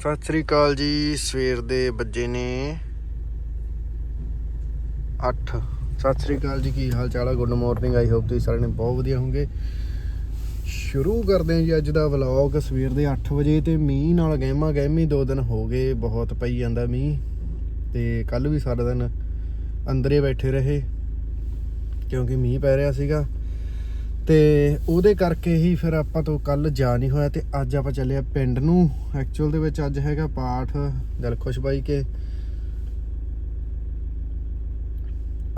ਸਤਿ ਸ੍ਰੀ ਅਕਾਲ ਜੀ, ਸਵੇਰ ਦੇ ਵੱਜੇ ਨੇ 8 ਸਤਿ ਸ੍ਰੀ ਅਕਾਲ ਜੀ, ਕੀ ਹਾਲ ਚਾਲ ਹੈ ਗੁੱਡ ਮਾਰਨਿੰਗ ਆਈ ਹੋਪ ਤੁਸੀਂ ਸਾਰਿਆਂ ਨੇ ਬਹੁਤ ਵਧੀਆ ਹੋਵੋਗੇ। ਸ਼ੁਰੂ ਕਰਦੇ ਹਾਂ ਜੀ ਅੱਜ ਦਾ ਵਲੌਗ ਸਵੇਰ ਦੇ 8 ਵਜੇ ਤੇ ਮੀਂਹ ਨਾਲ ਗਹਿਮਾ ਗਹਿਮੀ ਦੋ ਦਿਨ ਹੋ ਗਏ, ਬਹੁਤ ਪਈ ਜਾਂਦਾ ਮੀਂਹ ਤੇ ਕੱਲ ਵੀ ਸਾਰਾ ਦਿਨ ਅੰਦਰੇ ਬੈਠੇ ਰਹੇ ਕਿਉਂਕਿ ਮੀਂਹ ਪੈ ਰਿਹਾ ਸੀਗਾ। ਤੇ ਉਹਦੇ ਕਰਕੇ ਹੀ ਫਿਰ ਆਪਾਂ ਤੋਂ ਕੱਲ ਜਾ ਨਹੀਂ ਹੋਇਆ ਤੇ ਅੱਜ ਆਪਾਂ ਚੱਲੇ ਆ ਪਿੰਡ ਨੂੰ। ਐਕਚੁਅਲ ਦੇ ਵਿੱਚ ਅੱਜ ਹੈਗਾ ਪਾਠ ਦਿਲ ਖੁਸ਼ ਬਾਈ ਕੇ।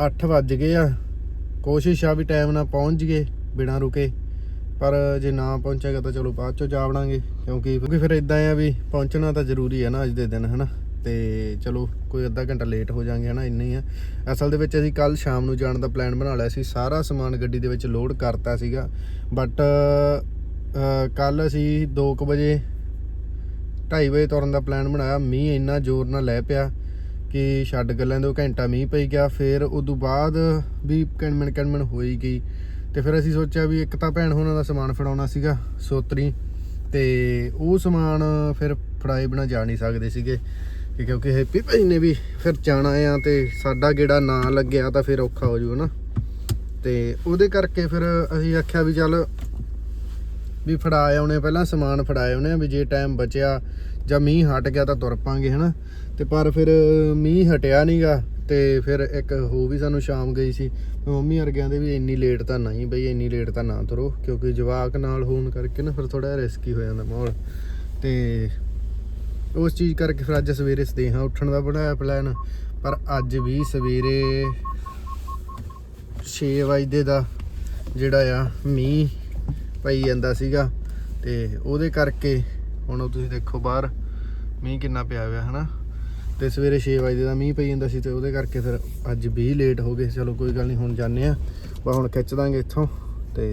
8 ਵੱਜ ਗਏ ਆ। ਕੋਸ਼ਿਸ਼ ਆ ਵੀ ਟਾਈਮ ਨਾਲ ਪਹੁੰਚ ਜੀਏ ਬਿਨਾਂ ਰੁਕੇ। ਪਰ ਜੇ ਨਾ ਪਹੁੰਚੇਗਾ ਤਾਂ ਚਲੋ ਬਾਅਦ ਚੋਂ ਜਾ ਵੜਾਂਗੇ। ਕਿਉਂਕਿ ਕਿਉਂਕਿ ਫਿਰ ਇਦਾਂ ਆ ਵੀ ਪਹੁੰਚਣਾ ਤਾਂ ਜ਼ਰੂਰੀ ਹੈ ਨਾ ਅੱਜ ਦੇ ਦਿਨ, ਹਨਾ? ਤੇ ਚਲੋ ਕੋਈ ਅੱਧਾ ਘੰਟਾ ਲੇਟ ਹੋ ਜਾਾਂਗੇ ਹਨਾ, ਇੰਨੇ ਹੀ ਆ। ਅਸਲ ਦੇ ਵਿੱਚ ਅਸੀਂ ਕੱਲ ਸ਼ਾਮ ਨੂੰ ਜਾਣ ਦਾ ਪਲਾਨ ਬਣਾ ਲਿਆ ਸੀ, ਸਾਰਾ ਸਮਾਨ ਗੱਡੀ ਦੇ ਵਿੱਚ ਲੋਡ ਕਰਤਾ ਸੀਗਾ। ਬਟ ਕੱਲ ਅਸੀਂ 2:00 ਵਜੇ 2:30 ਵਜੇ ਤੁਰਨ ਦਾ ਪਲਾਨ ਬਣਾਇਆ। ਮੀਂਹ ਇੰਨਾ ਜ਼ੋਰ ਨਾਲ ਲੈ ਪਿਆ ਕਿ ਛੱਡ ਗੱਲਾਂ ਦੋ ਘੰਟਾ ਮੀਂਹ ਪਈ ਗਿਆ। ਫਿਰ ਉਦੋਂ ਬਾਅਦ ਵੀ ਕਣਮਣ ਕਣਮਣ ਹੋਈ ਗਈ। ਤੇ ਫਿਰ ਅਸੀਂ ਸੋਚਿਆ ਵੀ ਇੱਕ ਤਾਂ ਭੈਣ ਹੋਣਾ ਦਾ ਸਮਾਨ ਫੜਾਉਣਾ ਸੀਗਾ, ਸੋਤਰੀ। ਤੇ ਉਹ ਸਮਾਨ ਫਿਰ ਫੜਾਏ ਬਿਨਾ ਜਾ ਨਹੀਂ ਸਕਦੇ ਸੀਗੇ। ਕਿਉਂਕਿ ਹੈਪੀ ਭਾਈ ਨੇ ਵੀ ਫਿਰ ਜਾਣਾ ਆ ਤੇ ਸਾਡਾ ਗੇੜਾ ਨਾ ਲੱਗਿਆ ਤਾਂ ਫਿਰ ਔਖਾ ਹੋ ਜੂ ਹਨਾ ਤੇ ਉਹਦੇ ਕਰਕੇ ਫਿਰ ਅਸੀਂ ਆਖਿਆ ਵੀ ਚੱਲ ਵੀ ਫੜਾ ਆਉਣੇ, ਪਹਿਲਾਂ ਸਮਾਨ ਫੜਾਏ ਆਉਣੇ ਵੀ ਜੇ ਟਾਈਮ ਬਚਿਆ ਜਾਂ ਮੀਂਹ ਹਟ ਗਿਆ ਤਾਂ ਤੁਰ ਪਾਂਗੇ, ਹਨਾ। ਤੇ ਪਰ ਫਿਰ ਮੀਂਹ ਹਟਿਆ ਨਹੀਂਗਾ ਤੇ ਫਿਰ ਇੱਕ ਹੋ ਵੀ ਸਾਨੂੰ ਸ਼ਾਮ ਗਈ ਸੀ। ਮੰਮੀ ਵਰਗਿਆਂ ਦੇ ਵੀ ਇੰਨੀ ਲੇਟ ਤਾਂ ਨਹੀਂ ਬਈ, ਇੰਨੀ ਲੇਟ ਤਾਂ ਨਾ ਤੁਰੋ, ਕਿਉਂਕਿ ਜਵਾਕ ਨਾਲ ਹੋਣ ਕਰਕੇ ਨਾ ਫਿਰ ਥੋੜਾ ਰਿਸਕੀ ਹੋ ਜਾਂਦਾ ਮਾਹੌਲ। ਤੇ ਉਸ ਚੀਜ਼ ਕਰਕੇ ਫਿਰ ਅੱਜ ਸਵੇਰੇ ਸਦੇਹਾ ਉੱਠਣ ਦਾ ਬਣਾਇਆ ਪਲਾਨ ਪਰ ਅੱਜ ਵੀ ਸਵੇਰੇ 6 ਵਜੇ ਦਾ ਜਿਹੜਾ ਆ ਮੀਂਹ ਪਈ ਜਾਂਦਾ ਸੀਗਾ ਤੇ ਉਹਦੇ ਕਰਕੇ ਹੁਣ ਤੁਸੀਂ ਦੇਖੋ ਬਾਹਰ ਮੀਂਹ ਕਿੰਨਾ ਪਿਆ ਹੋਇਆ, ਹਨਾ? ਤੇ ਸਵੇਰੇ 6 ਵਜੇ ਦਾ ਮੀਂਹ ਪਈ ਜਾਂਦਾ ਸੀ ਤੇ ਉਹਦੇ ਕਰਕੇ ਫਿਰ ਅੱਜ ਵੀ ਲੇਟ ਹੋ ਗਏ। ਚਲੋ ਕੋਈ ਗੱਲ ਨਹੀਂ ਹੁਣ ਜਾਂਦੇ ਆ ਬਾ ਹੁਣ ਖਿੱਚ ਦਾਂਗੇ ਇੱਥੋਂ ਤੇ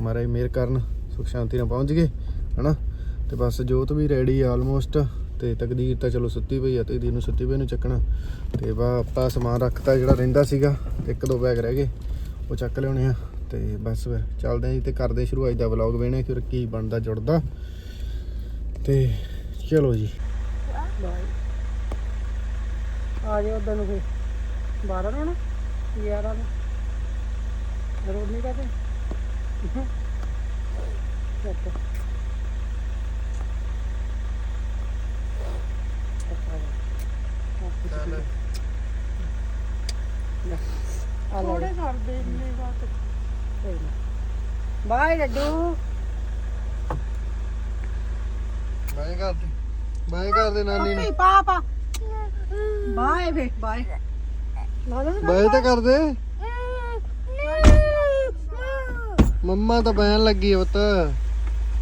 ਮਹਾਰਾਜ ਮਿਹਰ ਕਰਨ ਸੁਖ ਸ਼ਾਂਤੀ ਨਾਲ ਪਹੁੰਚ ਗਏ, ਹਨਾ? ਤੇ ਬਸ ਜੋਤ ਵੀ ਰੈਡੀ ਆਲਮੋਸਟ ਤੇ ਤਕਦੀਰ ਤਾਂ ਚਲੋ ਸੁੱਤੀ ਪਈ ਆ ਤਕਦੀਰ ਨੂੰ ਸੁੱਤੀ ਪਈ ਨੂੰ ਚੱਕਣਾ। ਤੇ ਬਾ ਆਪਾਂ ਸਮਾਨ ਰੱਖਤਾ ਜਿਹੜਾ ਰਹਿੰਦਾ ਸੀਗਾ, ਇੱਕ ਦੋ ਬੈਗ ਰਹਿ ਗਏ, ਉਹ ਚੱਕ ਲਿਆਉਣੇ ਆ। ਤੇ ਬਸ ਫਿਰ ਚੱਲਦੇ ਆਂ ਜੀ ਤੇ ਕਰਦੇ ਆਂ ਸ਼ੁਰੂ ਅੱਜ ਦਾ ਵਲੌਗ ਵੇਣੇ ਕਿ ਕੀ ਬਣਦਾ ਜੁੜਦਾ। ਤੇ ਚਲੋ ਜੀ। ਆ ਜਾਓ ਉਦੋਂ ਨੂੰ ਫੇ 12 ਨੂੰ 11 ਨੂੰ? ਰੋਡ ਨਹੀਂ ਕਹਤੇ। ਚੱਲ ਆ ਲੈ ਥੋੜੇ ਕਰ ਦੇ ਇੰਨੇ ਬਾਤ ਬਾਏ ਲੱਡੂ। ਬਾਏ ਕਰਦੇ ਬਾਏ ਕਰਦੇ ਨਾਨੀ ਨੂੰ। ਪਾ ਪਾ। ਬਾਏ ਵੇ ਬਾਏ। ਲਾ ਦੇ ਬਾਏ ਤਾਂ ਕਰਦੇ ਮੰਮਾ ਤਾਂ ਬੈਣ ਲੱਗੀ ਆ ਪੁੱਤ।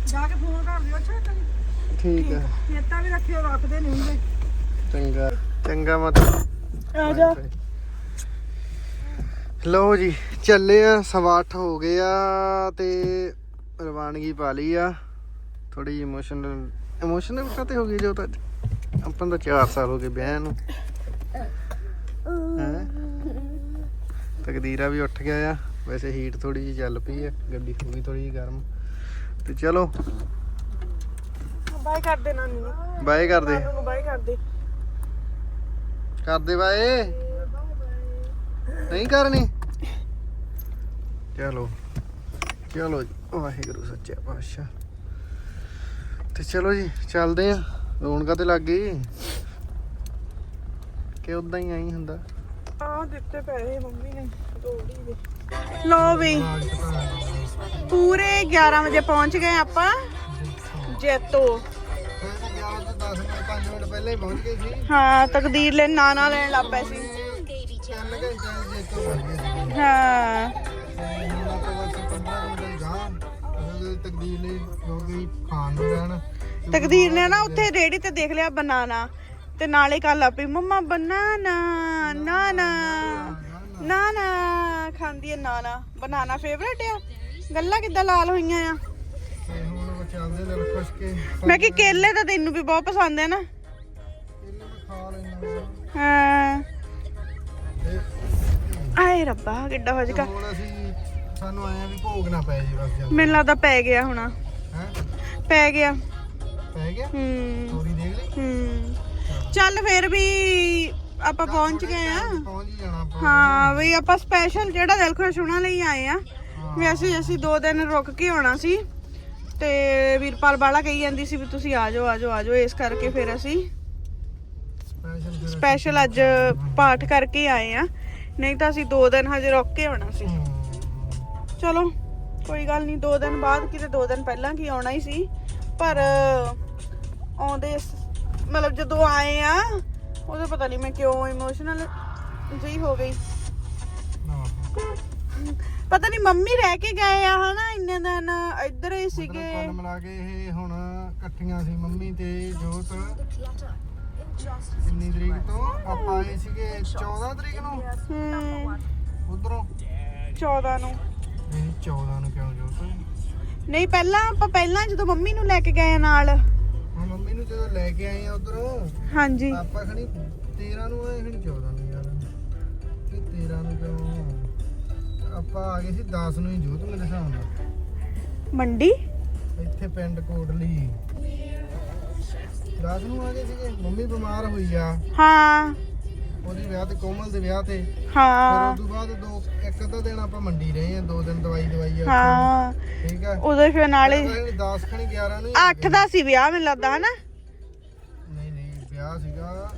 ਜਾ ਕੇ ਫੋਨ ਕਰ ਦਿਓ ਕਦੀ ਠੀਕ ਹੈ ਚੇਤਾ ਵੀ ਰੱਖਿਓ ਰੱਖਦੇ ਨਹੀਂ ਹੁੰਦੇ। ਚੰਗਾ। ਚੰਗਾ ਮਤ ਆ ਜਾ। ਲਓ ਜੀ ਚੱਲੇ ਆ ਸਵਾ ਅੱਠ ਹੋ ਗਏ ਆ ਤੇ ਰਵਾਨਗੀ ਪਾ ਲਈ ਆ। ਥੋੜੀ ਇਮੋਸ਼ਨਲ ਇਮੋਸ਼ਨਲ ਕਾਤੇ ਹੋ ਗਈ ਜੋ ਤਾਂ ਆਪਾਂ ਤਾਂ 4 ਸਾਲ ਹੋ ਗਏ ਵਿਆਹ ਨੂੰ? ਤਕਦੀਰਾ ਵੀ ਉੱਠ ਗਿਆ ਆ। ਵੈਸੇ ਹੀਟ ਥੋੜੀ ਜਿਹੀ ਚੱਲ ਪਈ ਆ ਗੱਡੀ ਹੋ ਗਈ ਥੋੜੀ ਜਿਹੀ ਗਰਮ। ਤੇ ਚਲੋ। ਬਾਏ ਕਰ ਦੇ ਨਾਨੀ ਬਾਏ ਨਾਨੂ ਨੂੰ ਬਾਏ ਕਰ ਦੇ। ਕਰਦੇ ਬਾਏ ਨਹੀਂ ਕਰਨੀ? ਚਲੋ ਚਲੋ ਵਾਹਿਗੁਰੂ, ਸੱਚਾ ਪਾਤਸ਼ਾਹ। ਤੇ ਚਲੋ ਜੀ, ਚੱਲਦੇ ਆ। ਰੌਣਕਾਂ ਤੇ ਲੱਗ ਗਈ। ਕਿ ਉਦਾਂ ਹੀ ਆਈ ਹੁੰਦਾ? ਆ ਦਿੱਤੇ ਪੈਸੇ ਮੰਮੀ ਨੇ, ਦੋੜੀ ਦੇ। ਲੋ ਵੀ, ਪੂਰੇ 11 ਵਜੇ ਪਹੁੰਚ ਗਏ ਆਪਾਂ ਜੈਤੋ। 10 ਮਿੰਟ 5 ਮਿੰਟ ਪਹਿਲਾਂ ਹੀ ਪਹੁੰਚ ਗਏ ਸੀ। ਹਾਂ ਤਕਦੀਰ ਲੈ ਨਾਨਾ ਲੈਣ ਲੱਗ ਪਏ ਸੀ। 3 ਘੰਟੇ ਜੇ ਤੋਂ ਬਣ ਗਏ ਸੀ। ਹਾਂ। ਹੁਣ ਆਪਾਂ ਬਸ 15 ਮਿੰਟ ਗਾਂ ਅਸਲ ਤਕਦੀਰ ਲਈ ਹੋ ਗਈ ਖਾਣ ਨੂੰ ਤਕਦੀਰ ਨੇ ਨਾ ਉੱਥੇ ਰੇੜੀ ਤੇ ਦੇਖ ਲਿਆ ਬਨਾਨਾ। ਤੇ ਨਾਲੇ ਕੱਲ ਆਪੀ ਮੰਮਾ ਬਨਾਨਾ ਨਾ ਨਾ ਨਾ ਨਾ ਖਾਂਦੀ ਹੈ ਨਾਨਾ। ਬਨਾਨਾ ਫੇਵਰੇਟ ਆ? ਗੱਲਾਂ ਕਿੱਦਾਂ ਲਾਲ ਹੋਈਆਂ ਆ? ਚੱਲਦੇ ਦਿਲ ਖੁਸ਼ ਕੇ ਮੈਂ ਕਿ ਕੇਲੇ ਤਾਂ ਤੈਨੂੰ ਵੀ ਬਹੁਤ ਪਸੰਦ ਹੈ ਨਾ। ਇਹਨੇ ਮੈਂ ਖਾ ਲੈਣਾ ਹਾਂ। ਆਏ ਰੱਬਾ ਕਿੱਡਾ ਹੋ ਜਾਗਾ ਹੁਣ ਅਸੀਂ ਸਾਨੂੰ ਆਇਆ ਵੀ ਭੋਗ ਨਾ ਪੈ ਜੀ ਬਸ ਜਲਦੀ ਮੈਨੂੰ ਲੱਗਦਾ ਪੈ ਗਿਆ ਹੁਣ। ਹੈ? ਪੈ ਗਿਆ। ਪੈ ਗਿਆ? ਹੂੰ। ਤੋਰੀ ਹੂੰ। ਚੱਲ ਫਿਰ ਵੀ ਆਪਾਂ ਪਹੁੰਚ ਗਏ ਆ ਪਹੁੰਚ ਹੀ ਜਾਣਾ ਆਪਾਂ। ਹਾਂ ਵੀ ਆਪਾਂ ਸਪੈਸ਼ਲ ਜਿਹੜਾ ਦਿਲ ਖੁਸ਼ ਹੋਣਾ ਲਈ ਆਏ ਆ ਵੈਸੇ ਅਸੀਂ ਦੋ ਦਿਨ ਰੁਕ ਕੇ ਆਉਣਾ ਸੀ। ਤੇ ਵੀਰਪਾਲ ਬਾਲਾ ਕਹੀ ਜਾਂਦੀ ਸੀ ਵੀ ਤੁਸੀਂ ਆ ਜਾਓ ਆ ਜਾਓ ਆ ਜਾਓ। ਇਸ ਕਰਕੇ ਫਿਰ ਅਸੀਂ ਸਪੈਸ਼ਲ ਅੱਜ ਪਾਠ ਕਰਕੇ ਆਏ ਆ ਨਹੀਂ ਤਾਂ ਅਸੀਂ ਦੋ ਦਿਨ ਹਜੇ ਰੁਕ ਕੇ ਆਉਣਾ ਸੀ। ਚਲੋ ਕੋਈ ਗੱਲ ਨਹੀਂ ਦੋ ਦਿਨ ਬਾਅਦ ਕਿਤੇ ਦੋ ਦਿਨ ਪਹਿਲਾਂ ਕੀ ਆਉਣਾ ਹੀ ਸੀ। ਪਰ ਆਉਂਦੇ ਮਤਲਬ ਜਦੋਂ ਆਏ ਆ ਉਦੋਂ ਪਤਾ ਨਹੀਂ ਮੈਂ ਕਿਉਂ ਇਮੋਸ਼ਨਲ ਜਿਹੀ ਹੋ ਗਈ। ਪਤਾ ਨਹੀਂ ਮੰਮੀ ਰਹਿ ਕੇ ਗਏ ਆ ਹਨਾ ਇੰਨੇ ਦਿਨ ਇੱਧਰ ਹੀ ਸੀਗੇ। ਕੁੱਲ ਮਿਲਾ ਕੇ ਇਹ ਹੁਣ ਇਕੱਠੀਆਂ ਸੀ ਮੰਮੀ ਤੇ ਜੋਤ। ਕਿੰਨੀ ਤਰੀਕ ਤੋਂ? ਆਪਾਂ ਆਏ ਸੀਗੇ 14 ਤਰੀਕ ਨੂੰ। ਹੂੰ। ਉਧਰੋਂ। 14 ਨੂੰ। ਨਹੀਂ 14 ਨੂੰ ਕਿਉਂ ਜੋਤ? ਨਹੀਂ ਪਹਿਲਾਂ ਆਪਾਂ ਪਹਿਲਾਂ ਜਦੋਂ ਮੰਮੀ ਨੂੰ ਲੈ ਕੇ ਗਏ ਨਾਲ। ਮੰਮੀ ਨੂੰ ਜਦੋਂ ਲੈ ਕੇ ਆਏ ਆ ਉਧਰੋਂ ਹਾਂਜੀ। ਆਪਾਂ ਖਣੀ 13 ਨੂੰ ਆਏ ਖਣੀ 14 ਨੂੰ ਯਾਰ। ਇਹ 13 ਨੂੰ ਕਿਉਂ? ਆਪਾਂ ਆ ਗਏ ਸੀ 10 ਨੂੰ ਹੀ ਜੋਤ ਮੇਰੇ ਹਿਸਾਬ ਨਾਲ। ਮੰਡੀ? ਇੱਥੇ ਪਿੰਡ ਕੋਟਲੀ। 10 ਨੂੰ ਆ ਗਏ ਸੀਗੇ ਮੰਮੀ ਬਿਮਾਰ ਹੋਈ ਆ। ਹਾਂ। ਉਹਦੀ ਵਿਆਹ ਤੇ ਕੋਮਲ ਦੇ ਵਿਆਹ ਤੇ। ਫਿਰ ਹਾਂ। ਉਸ ਤੋਂ ਬਾਅਦ ਦੋ ਇੱਕ ਅੱਧਾ ਦਿਨ ਆਪਾਂ ਮੰਡੀ ਰਹੇ ਆ ਦੋ ਦਿਨ ਦਵਾਈ ਦਵਾਈ ਆ ਹਾਂ। ਠੀਕ ਆ? ਉਦੋਂ ਫਿਰ ਨਾਲੇ 10 ਖਣੀ 11 ਨੂੰ ਹੀ ਆ 8 ਦਾ ਸੀ ਵਿਆਹ ਮੈਨੂੰ ਲੱਗਦਾ ਹਨਾ। ਨਹੀਂ ਨਹੀਂ ਵਿਆਹ ਸੀਗਾ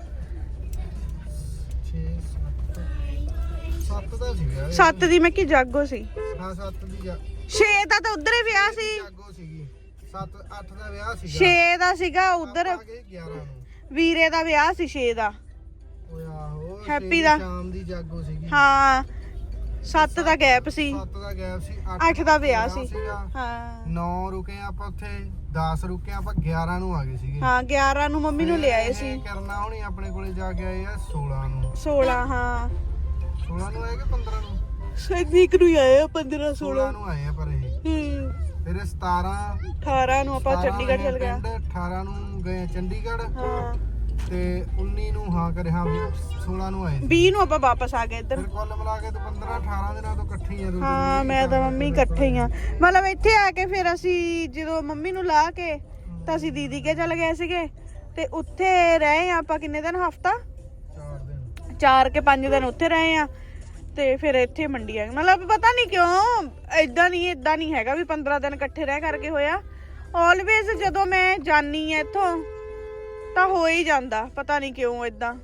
7 7 ਦਾ ਸੀ ਵਿਆਹ 7 ਦੀ ਮੈਂ ਕੀ ਜਾਗੋ ਸੀ? ਹਾਂ 7 ਦੀ ਜਾ- 6 ਦਾ ਤਾਂ ਉਧਰ ਹੀ ਵਿਆਹ ਸੀ। ਜਾਗੋ ਸੀਗੀ। 7 8 ਦਾ ਵਿਆਹ ਸੀਗਾ। 6 ਦਾ ਸੀਗਾ ਉਧਰ। ਆਪਾਂ ਆ ਗਏ 11 ਨੂੰ। ਵੀਰੇ ਦਾ ਵਿਆਹ ਸੀ 6 ਦਾ। ਓਏ ਆਹੋ Happy ਛੇ ਦੀ ਦਾ। ਸ਼ਾਮ ਦੀ ਜਾਗੋ ਸੀਗੀ। ਹਾਂ 7 ਦਾ ਗੈਪ ਸੀ। 7 ਦਾ ਗੈਪ ਸੀ ਅੱਠ ਦਾ ਵਿਆਹ ਸੀ। ਹਾਂ। 9 ਰੁਕੇ ਆਪਾਂ ਉੱਥੇ 10 ਰੁਕੇ ਆਪਾਂ 11 ਨੂੰ ਆ ਗਏ ਸੀਗੇ। ਹਾਂ 11 ਨੂੰ ਮੰਮੀ ਨੂੰ ਲਿਆਏ ਇਹ ਸੀ। ਕਰਨਾ ਹੁਣੀ ਆਪਣੇ ਕੋਲੇ ਜਾ ਕੇ ਆਏ ਆ 16 ਨੂੰ। 16 ਹਾਂ। 16 ਨੂੰ ਆਏ ਕਿ 15 ਨੂੰ ਸੈਦਿਕ ਨੂੰ ਆਏ 15 16 ਨੂੰ ਆਏ ਆ ਪਰ ਇਹ। ਹੂੰ। ਫਿਰ 17 18 ਨੂੰ ਆਪਾਂ 17 ਚੰਡੀਗੜ੍ਹ ਗਏ ਚਲ ਗਿਆ ਪਿੰਡ, 18 ਨੂੰ ਗਏ ਚੰਡੀਗੜ੍ਹ। ਹਾਂ। ਤੇ 19 ਨੂੰ ਹਾਂ ਕਰੇ ਹਾਂ ਵੀ 16 ਨੂੰ ਆਏ ਸੀ। 20 ਨੂੰ ਆਪਾਂ ਵਾਪਸ ਆ ਗਏ ਇੱਧਰ। ਫਿਰ ਕੁੱਲ ਮਿਲਾ ਕੇ ਤਾਂ 15 18 ਦਿਨਾਂ ਤੋਂ ਇਕੱਠੇ ਹੀ ਆ ਦੋ ਹਾਂ ਮੈਂ ਤਾਂ ਮੰਮੀ ਇਕੱਠੇ ਹੀ ਆ। ਮਤਲਬ ਇੱਥੇ ਆ ਕੇ ਫਿਰ ਅਸੀਂ ਜਦੋਂ ਮੰਮੀ ਨੂੰ ਲਾ ਕੇ ਤਾਂ ਅਸੀਂ ਦੀਦੀ ਕੇ ਚਲੇ ਗਏ ਸੀਗੇ। ਤੇ ਉੱਥੇ ਰਹੇ ਆ ਆਪਾਂ ਕਿੰਨੇ ਦਿਨ? ਹਫਤਾ? 4 ਕੇ 5 ਦਿਨ ਉੱਥੇ ਰਹੇ ਆ ਤੇ ਫਿਰ ਇੱਥੇ ਮੰਡੀ ਆ ਮਤਲਬ ਪਤਾ ਨਹੀਂ ਕਿਉਂ ਐਦਾਂ ਨਹੀਂ ਐਦਾਂ ਨਹੀਂ ਹੈਗਾ ਵੀ 15 ਦਿਨ ਇਕੱਠੇ ਰਹਿ ਕਰਕੇ ਹੋਇਆ। ਆਲਵੇਜ਼ ਜਦੋਂ ਮੈਂ ਜਾਨੀ ਆ ਇੱਥੋਂ ਤਾਂ ਹੋ ਹੀ ਜਾਂਦਾ ਪਤਾ ਨਹੀਂ ਕਿਉਂ ਐਦਾਂ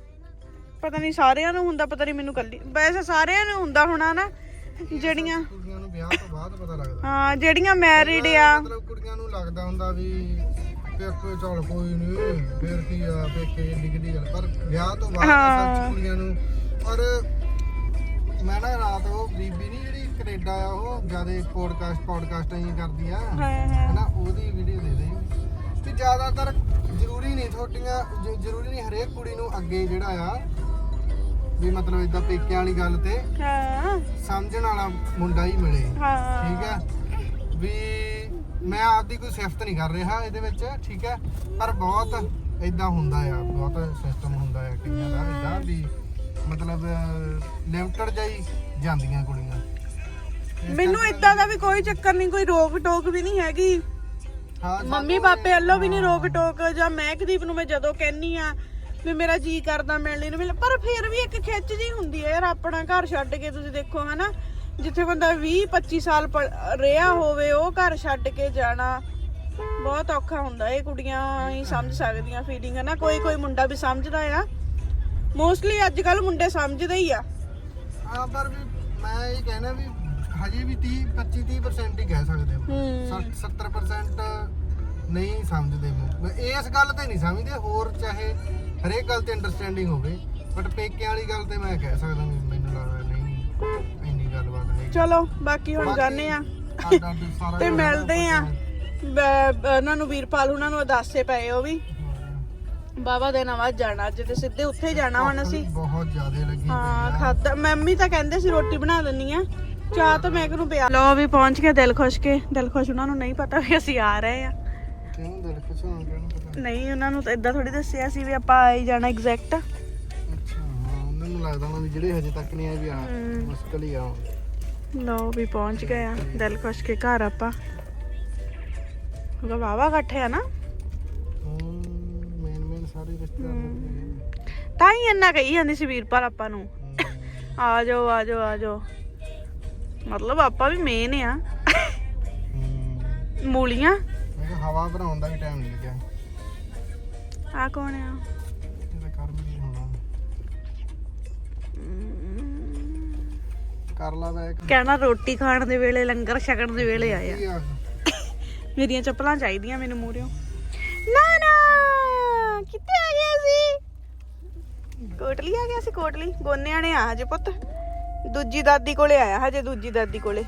ਪਤਾ ਨਹੀਂ ਸਾਰਿਆਂ ਨੂੰ ਹੁੰਦਾ ਪਤਾ ਨਹੀਂ ਮੈਨੂੰ ਕੱਲੀ ਵੈਸੇ ਸਾਰਿਆਂ ਨੂੰ ਹੁੰਦਾ ਹੋਣਾ ਨਾ ਜਿਹੜੀਆਂ ਕੁੜੀਆਂ ਨੂੰ ਵਿਆਹ ਤੋਂ ਬਾਅਦ ਪਤਾ ਲੱਗਦਾ। ਹਾਂ ਜਿਹੜੀਆਂ ਮੈਰਿਡ ਆ। ਮਤਲਬ ਕੁੜੀਆਂ ਨੂੰ ਲੱਗਦਾ ਹੁੰਦਾ ਵੀ ਪੇਕੇ ਚੱਲ ਕੋਈ ਨਹੀਂ ਫਿਰ ਕੀ ਆ ਪੇਕੇ ਇੰਨੀ ਕਿੱਡੀ ਗੱਲ ਪਰ ਵਿਆਹ ਤੋਂ ਬਾਅਦ ਹਾਂ। ਕੁੜੀਆਂ ਨੂੰ ਪਰ ਮੈਂ ਨਾ ਰਾਤ ਉਹ ਬੀਬੀ ਨਹੀਂ ਜਿਹੜੀ ਕੈਨੇਡਾ ਆ ਉਹ ਜ਼ਿਆਦਾ ਪੋਡਕਾਸਟ ਪੋਡਕਾਸਟ ਆਈ ਕਰਦੀ ਆ। ਹਾਂ ਹਾਂ। ਹਨਾ ਉਹਦੀ ਵੀਡੀਓ ਦੇ ਦੇ। ਵੀ ਜ਼ਿਆਦਾਤਰ ਜ਼ਰੂਰੀ ਨਹੀਂ ਤੁਹਾਡੀਆਂ ਜ- ਜ਼ਰੂਰੀ ਨਹੀਂ ਹਰੇਕ ਕੁੜੀ ਨੂੰ ਅੱਗੇ ਜਿਹੜਾ ਆ ਵੀ ਮਤਲਬ ਇਦਾਂ ਪੇਕਿਆਂ ਵਾਲੀ ਗੱਲ ਤੇ ਹਾਂ। ਸਮਝਣ ਵਾਲਾ ਮੁੰਡਾ ਹੀ ਮਿਲੇ। ਹਾਂ। ਠੀਕ ਹੈ ਵੀ ਮੈਂ ਆਪਦੀ ਕੋਈ ਸਿਫਤ ਨਹੀਂ ਕਰ ਰਿਹਾ ਇਹਦੇ ਵਿੱਚ ਠੀਕ ਹੈ? ਪਰ ਬਹੁਤ ਇਦਾਂ ਹੁੰਦਾ ਆ ਬਹੁਤ ਸਿਸਟਮ ਹੁੰਦਾ ਆ ਕਈਆਂ ਦਾ ਇਦਾਂ ਵੀ ਮਤਲਬ ਲਿਮਟਡ ਜਾਈ ਜਾਂਦੀਆਂ ਕੁੜੀਆਂ। ਇਸ ਮੈਨੂੰ ਕਰਕੇ- ਇਦਾਂ ਦਾ ਵੀ ਕੋਈ ਚੱਕਰ ਨਹੀਂ ਕੋਈ ਰੋਕ ਟੋਕ ਵੀ ਨਹੀਂ ਹੈਗੀ। ਹਾਂ, ਮੰਮੀ ਪਾਪੇ ਵੱਲੋਂ ਵੀ ਨਹੀਂ ਰੋਕ ਟੋਕ ਜਾਂ ਮਹਿਕਦੀਪ ਨੂੰ ਮੈਂ ਜਦੋਂ ਕਹਿੰਨੀ ਆ ਵੀ ਮੇਰਾ ਜੀ ਕਰਦਾ ਮਿਲਣੇ ਨੂੰ ਮਿਲ ਪਰ ਫਿਰ ਵੀ ਇੱਕ ਖਿੱਚ ਜੀ ਹੁੰਦੀ ਹੈ ਯਾਰ ਆਪਣਾ ਘਰ ਛੱਡ ਕੇ ਤੁਸੀਂ ਦੇਖੋ ਹਨਾ? ਜਿੱਥੇ ਬੰਦਾ 20 25 ਸਾਲ ਰਿਹਾ ਹੋਵੇ ਉਹ ਘਰ ਛੱਡ ਕੇ ਜਾਣਾ ਬਹੁਤ ਔਖਾ ਹੁੰਦਾ। ਇਹ ਕੁੜੀਆਂ ਹੀ ਸਮਝ ਸਕਦੀਆਂ ਫੀਲਿੰਗ ਹੈ ਨਾ ਕੋਈ ਕੋਈ ਮੁੰਡਾ ਵੀ ਸਮਝਦਾ ਆ। ਮੋਸਟਲੀ ਅੱਜ ਕੱਲ ਮੁੰਡੇ ਸਮਝਦੇ ਹੀ ਆ। ਪਰ ਵੀ ਮੈਂ ਇਹ ਕਹਿਣਾ ਵੀ ਹਜੇ ਵੀ 30 25 30% ਹੀ ਕਹਿ ਸਕਦੇ ਹੋ। ਹੂੰ। 60 70% ਨਹੀਂ ਸਮਝਦੇ ਮੈਂ ਇਸ ਗੱਲ ਤੇ ਨਹੀਂ ਸਮਝਦੇ ਹੋਰ ਚਾਹੇ ਹਰੇਕ ਗੱਲ ਤੇ ਅੰਡਰਸਟੈਂਡਿੰਗ ਹੋਵੇ ਬਟ ਪੇਕਿਆਂ ਵਾਲੀ ਗੱਲ ਤੇ ਮੈਂ ਕਹਿ ਸਕਦਾ ਮੈਨੂੰ ਲੱਗਦਾ ਨਹੀਂ ਗੱਲਬਾਤ ਚਲੋ ਬਾਕੀ ਹੁਣ ਜਾਣੇ ਆ। ਤੇ ਮਿਲਦੇ ਆ। ਉਹਨਾਂ ਨੂੰ ਵੀਰਪਾਲ ਉਹਨਾਂ ਨੂੰ ਦੱਸੇ ਪਏ ਉਹ ਵੀ। ਬਾਬਾ ਦੇ ਨਵਾਜ਼ ਜਾਣਾ ਅੱਜ ਤੇ ਸਿੱਧੇ ਉੱਥੇ ਜਾਣਾ ਹੁਣ ਅਸੀਂ। ਬਹੁਤ ਜ਼ਿਆਦਾ ਲੱਗੀ ਹਾਂ ਖਾਦਾ ਮੰਮੀ ਤਾਂ ਕਹਿੰਦੇ ਸੀ ਰੋਟੀ ਬਣਾ ਦਿੰਨੀ ਆ। ਚਾਹ ਤਾਂ ਮੈਂ ਕਿਹਨੂੰ ਪਿਆ। ਲੋ ਵੀ ਪਹੁੰਚ ਗਏ ਦਿਲ ਖੁਸ਼ ਕੇ। ਦਿਲ ਖੁਸ਼ ਉਹਨਾਂ ਨੂੰ ਨਹੀਂ ਪਤਾ ਵੀ ਅਸੀਂ ਆ ਰਹੇ ਆ। ਨਹੀਂ ਉਹਨਾਂ ਨੂੰ ਤਾਂ ਇਦਾਂ ਥੋੜੀ ਦੱਸਿਆ ਸੀ ਵੀ ਆਪਾਂ ਆ ਹੀ ਜਾਣਾ ਐਗਜ਼ੈਕਟ ਹਾਂ ਉਹਨਾਂ ਨੂੰ ਲੱਗਦਾ ਹੋਣਾ ਵੀ ਜਿਹੜੇ ਹਜੇ ਤੱਕ ਨਹੀਂ ਆਏ ਵੀ ਆ। ਮੁਸ਼ਕਲ ਹੀ ਆ। ਲੋ ਵੀ ਪਹੁੰਚ ਗਏ ਆ ਦਿਲ ਖੁਸ਼ ਕੇ ਘਰ ਆਪਾਂ। ਉਹਦਾ ਵਾਵਾ ਇਕੱਠੇ ਆ ਨਾ। ਮੇਨ ਮੇਨ ਸਾਰੇ ਤਾਂ ਹੀ ਇੰਨਾ ਕਹੀ ਜਾਂਦੀ ਸੀ ਵੀਰਪਾਲ ਆਪਾਂ ਨੂੰ। ਆ ਜਾਓ ਆ ਜਾਓ ਆ ਜਾਓ। ਮਤਲਬ ਆਪਾਂ ਵੀ ਮੇਨ ਆ। ਮੂਲੀਆਂ। ਮੈਂ ਹਵਾ ਬਣਾਉਣ ਦਾ ਵੀ ਟਾਈਮ ਨਹੀਂ ਲੱਗਿਆ। ਆ ਕੌਣ ਆ? ਕਰ ਲਾ ਬੈਕ ਕਹਿਣਾ ਰੋਟੀ ਖਾਣ ਦੇ ਵੇਲੇ ਲੰਗਰ ਛਕਣ ਦੇ ਵੇਲੇ ਆਏ ਆ ਕੀ ਆ? ਮੇਰੀਆਂ ਚੱਪਲਾਂ ਚਾਹੀਦੀਆਂ ਮੈਨੂੰ ਮੂਰਿਓ ਨਾ ਨਾ ਕਿੱਥੇ ਆ ਗਿਆ ਸੀ ਕੋਟਲੀ ਆ ਗਿਆ ਸੀ ਕੋਟਲੀ। ਗੋਨਿਆਂ ਨੇ ਆ ਹਜੇ ਪੁੱਤ। ਦੂਜੀ ਦਾਦੀ ਕੋਲੇ ਆਇਆ ਹਜੇ ਦੂਜੀ ਦਾਦੀ ਕੋਲੇ।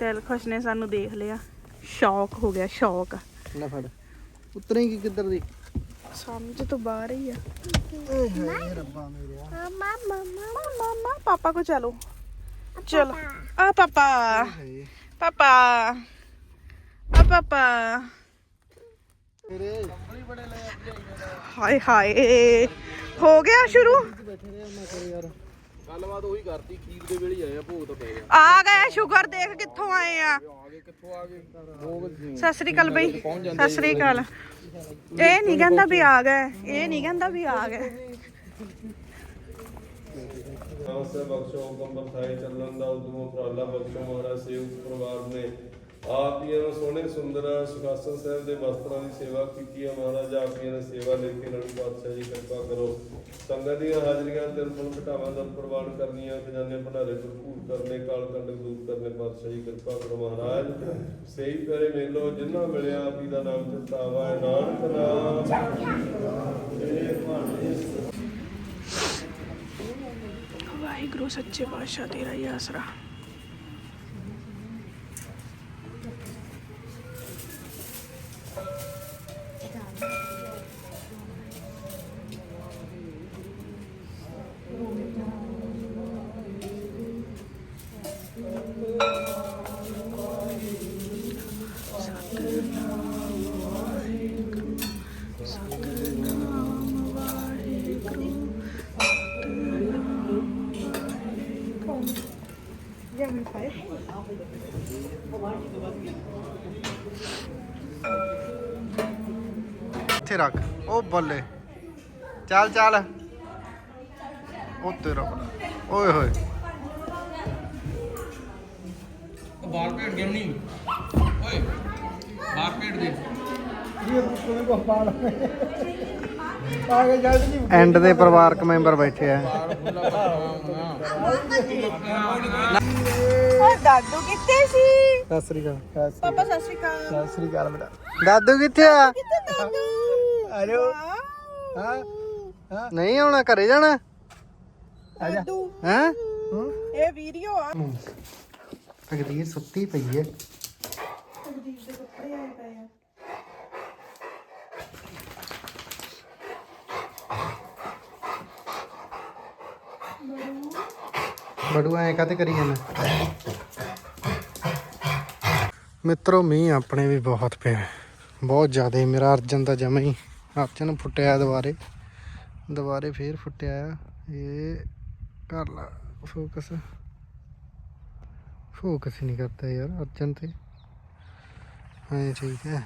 ਦਿਲ ਖੁਸ਼ ਨੇ ਸਾਨੂੰ ਦੇਖ ਲਿਆ। ਸ਼ੌਕ ਹੋ ਗਿਆ ਸ਼ੌਕ। ਲੈ ਫੜ। ਉਤਰੇਂਗੀ ਕਿੱਧਰ ਦੀ? ਸਮਝ ਤੋਂ ਬਾਹਰ ਹੀ ਆ। ਓਏ ਹਾਏ ਰੱਬਾ ਮੇਰਿਆ ਮਾਮਾ ਮਾਮਾ ਮਾਮਾ ਪਾਪਾ ਕੋ ਚਲੋ। ਚਲੋ। ਆ ਪਾਪਾ। ਹਾਏ ਪਾਪਾ। ਆ ਪਾਪਾ। ਤੇਰੇ। ਹਾਏ ਹਾਏ। ਹੋ ਗਿਆ ਸ਼ੁਰੂ? ਬੈਠੇ ਰਹੇ ਉਹਨਾਂ ਕੋਲ ਯਾਰ। ਗੱਲਬਾਤ ਉਹੀ ਕਰਤੀ ਖੀਰ ਦੇ ਵੇਲੇ ਹੀ ਆਏ ਆ ਭੋਗ ਤਾਂ ਪੈ ਗਿਆ। ਆ ਗਏ ਸ਼ੂਗਰ ਦੇਖ ਕਿੱਥੋਂ ਆਏ ਆ। ਆ ਗਏ ਕਿੱਥੋਂ ਆ ਗਏ ਦੋ ਵਜੇ ਸਤਿ ਸ੍ਰੀ ਅਕਾਲ ਬਈ ਸਤਿ ਸ੍ਰੀ ਅਕਾਲ। ਇਹ ਨਹੀਂ ਕਹਿੰਦਾ ਵੀ ਆ ਗਏ ਇਹ ਨਹੀਂ ਕਹਿੰਦਾ ਵੀ ਆ ਗਏ। ਨਮਸਤੇ ਬਖਸ਼ੋ ਹੁਕਮ ਬਖਸ਼ਾਏ ਚੱਲਣ ਦਾ ਉਦਮ ਉਪਰਾਲਾ ਬਖਸ਼ੋ ਮਹਾਰਾਜ ਸੇਵ ਪਰਿਵਾਰ ਨੇ ਆਪ ਹੀ ਇਹਨਾਂ ਸੋਹਣੇ ਸੁੰਦਰ ਸੁਖਾਸਨ ਸਾਹਿਬ ਦੇ ਵਸਤਰਾਂ ਦੀ ਸੇਵਾ ਕੀਤੀ ਹੈ। ਮਹਾਰਾਜ ਆਪ ਹੀ ਇਹਨਾਂ ਸੇਵਾ ਲੈ ਕੇ ਰਣ ਪਾਤਸ਼ਾਹ ਜੀ ਕਿਰਪਾ ਕਰੋ। ਸੰਗਤ ਦੀਆਂ ਹਾਜ਼ਰੀਆਂ ਤਿੰਨ ਘਟਾਵਾਂ ਦਾ ਪ੍ਰਵਾਨ ਕਰਨੀਆਂ, ਖਜ਼ਾਨੇ ਭੰਡਾਰੇ ਭਰਪੂਰ ਕਰਨੇ, ਕਾਲ ਕੰਡਕ ਦੂਰ ਕਰਨੇ, ਪਾਤਸ਼ਾਹ ਜੀ ਕਿਰਪਾ ਕਰੋ ਮਹਾਰਾਜ। ਸਹੀ ਪਿਆਰੇ ਮੇਲੋ ਜਿਨ੍ਹਾਂ ਮਿਲਿਆ ਆਪੀ ਦਾ ਨਾਮ ਚਿਤਾਵਾ ਨਾਨਕ ਨਾਮ। ਵਾਹਿਗੁਰੂ, ਸੱਚੇ ਪਾਤਸ਼ਾਹ ਤੇਰਾ ਹੀ ਆਸਰਾ। ਇੱਥੇ ਰੱਖ। ਉਹ ਬੱਲੇ। ਚੱਲ ਚੱਲ। ਉਹ ਤੇਰਾ। ਓਏ ਹੋਏ। ਬਾਹਰ ਭੇਡ ਗਿਆ ਨਹੀਂ ਓਏ ਬਾਹਰ ਭੇਡ ਦੇ। ਐਂਡ ਦੇ ਪਰਿਵਾਰਕ ਮੈਂਬਰ ਬੈਠੇ ਆ। ਓ ਦਾਦੂ ਕਿੱਥੇ ਸੀ? ਸਤਿ ਸ੍ਰੀ ਅਕਾਲ ਪਾਪਾ ਸਤਿ ਸ਼੍ਰੀ ਅਕਾਲ। ਸਤਿ ਸ੍ਰੀ ਅਕਾਲ ਬੇਟਾ। ਦਾਦੂ ਕਿੱਥੇ ਆ? ਕਿੱਥੇ ਦਾਦੂ? ਆਜੋ। ਵਾਓ। ਹਾਂ ਨਹੀਂ ਆਉਣਾ ਘਰੇ ਜਾਣਾ? ਦਾਦੂ। ਹੈ? ਇਹ ਵੀਡੀਓ ਆ। ਤਕਦੀਰ ਸੁੱਤੀ ਪਈ ਹੈ। ਤਕਦੀਰ ਦੇ ਕੱਪੜੇ ਆਏ ਪਏ ਆ। ਬੜੂ, ਐ ਕਾਤੇ ਕਰੀ ਜਾਂਦਾ ਮਿੱਤਰੋ, ਮੀਂਹ ਆਪਣੇ ਵੀ ਬਹੁਤ ਪਿਆ ਬਹੁਤ ਜ਼ਿਆਦਾ ਮੇਰਾ ਅਰਜਨ ਦਾ ਜਮਾ ਹੀ ਅਰਜਨ ਫੁੱਟਿਆ ਦੁਬਾਰੇ। ਦੁਬਾਰੇ ਫੇਰ ਫੁੱਟਿਆ ਆ। ਇਹ ਕਰ ਲਾ ਫੋਕਸ ਫੋਕਸ ਹੀ ਨਹੀਂ ਕਰਦਾ ਯਾਰ ਅਰਜਨ ਤੇ। ਹਾਂ ਠੀਕ ਹੈ।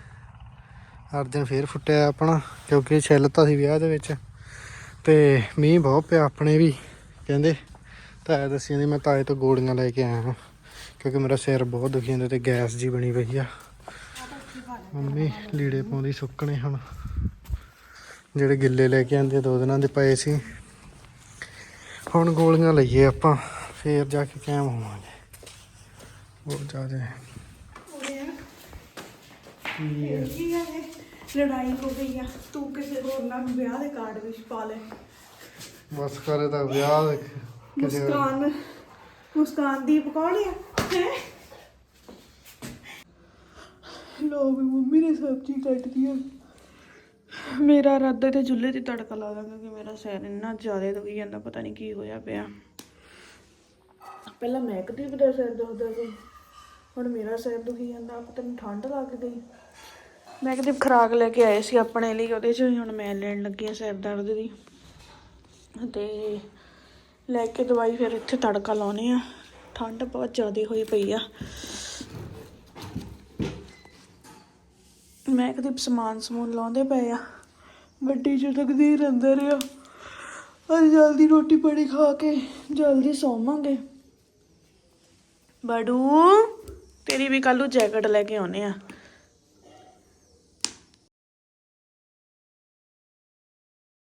ਅਰਜਨ ਫੇਰ ਫੁੱਟਿਆ ਆਪਣਾ, ਕਿਉਂਕਿ ਛਿੱਲਤਾ ਸੀ ਵਿਆਹ ਦੇ ਵਿੱਚ। ਤੇ ਮੀਂਹ ਬਹੁਤ ਪਿਆ ਆਪਣੇ ਵੀ, ਕਹਿੰਦੇ। ਤਾਇਆ ਦੱਸੀ ਜਾਂਦੀ ਮੈਂ ਤਾਏ ਤੋਂ ਗੋਲੀਆਂ ਲੈ ਕੇ ਆਇਆ ਹਾਂ ਕਿਉਂਕਿ ਮੇਰਾ ਸਿਰ ਬਹੁਤ ਦੁਖੀ ਜਾਂਦਾ ਤੇ ਗੈਸ ਜੀ ਬਣੀ ਪਈ ਆ। ਮੰਮੀ ਲੀੜੇ ਪਾਉਂਦੀ ਸੁੱਕਣੇ ਹੁਣ। ਜਿਹੜੇ ਗਿੱਲੇ ਲੈ ਕੇ ਆਂਦੇ ਦੋ ਦਿਨਾਂ ਦੇ ਪਏ ਸੀ। ਹੁਣ ਗੋਲੀਆਂ ਲਈਏ ਆਪਾਂ ਫੇਰ ਜਾ ਕੇ ਕਾਇਮ ਹੋਵਾਂਗੇ। ਬਹੁਤ ਜ਼ਿਆਦਾ ਲੜਾਈ ਹੋ ਗਈ ਆ ਤੂੰ ਕਿਸੇ ਹੋਰ ਨਾਲ ਵਿਆਹ ਦੇ ਕਾਰਡ ਵਿੱਚ ਪਾ ਲੈ। ਬਸ ਕਰੇ ਤਾਂ ਵਿਆਹ ਦੇ। ਮੁਸਕਾਨ ਮੁਸਕਾਨ ਦੀਪ ਕੌਣ ਆ? ਹੈ? ਲੋ ਵੀ ਮੰਮੀ ਨੇ ਸਬਜ਼ੀ ਕੱਟਦੀ ਆ। ਮੇਰਾ ਇਰਾਦਾ ਤੇ ਚੁੱਲ੍ਹੇ ਤੇ ਤੜਕਾ ਲਾ ਦਾਂਗਾ ਕਿ ਮੇਰਾ ਸਿਰ ਇੰਨਾ ਜ਼ਿਆਦਾ ਦੁਖੀ ਜਾਂਦਾ ਪਤਾ ਨਹੀਂ ਕੀ ਹੋਇਆ ਪਿਆ। ਪਹਿਲਾਂ ਮਹਿਕਦੀਪ ਦਾ ਸਿਰ ਦੁਖਦਾ ਸੀ ਹੁਣ ਮੇਰਾ ਸਿਰ ਦੁਖੀ ਜਾਂਦਾ ਪਤਾ ਨਹੀਂ ਠੰਡ ਲੱਗ ਗਈ ਮਹਿਕਦੀਪ ਖਰਾਕ ਲੈ ਕੇ ਆਏ ਸੀ ਆਪਣੇ ਲਈ ਉਹਦੇ ਚ ਹੀ ਹੁਣ ਮੈਂ ਲੈਣ ਲੱਗੀ ਆ ਸਿਰ ਦਰਦ ਦੀ। ਤੇ ਲੈ ਕੇ ਦਵਾਈ ਫਿਰ ਇੱਥੇ ਤੜਕਾ ਲਾਉਨੇ ਆ। ਠੰਡ ਬਹੁਤ ਜ਼ਿਆਦਾ ਹੋਈ ਪਈ ਆ। ਮੈਂ ਕਦੇ ਸਮਾਨ ਸਮੂਨ ਲਾਉਂਦੇ ਪਏ ਆ। ਵੱਡੀ ਚ ਤਕਦੀਰ ਅੰਦਰ ਆ। ਅੱਜ ਜਲਦੀ ਰੋਟੀ ਪਾਣੀ ਖਾ ਕੇ ਜਲਦੀ ਸੌਵਾਂਗੇ। ਬੜੂ, ਤੇਰੀ ਵੀ ਕੱਲੂ ਜੈਕਟ ਲੈ ਕੇ ਆਉਨੇ ਆ।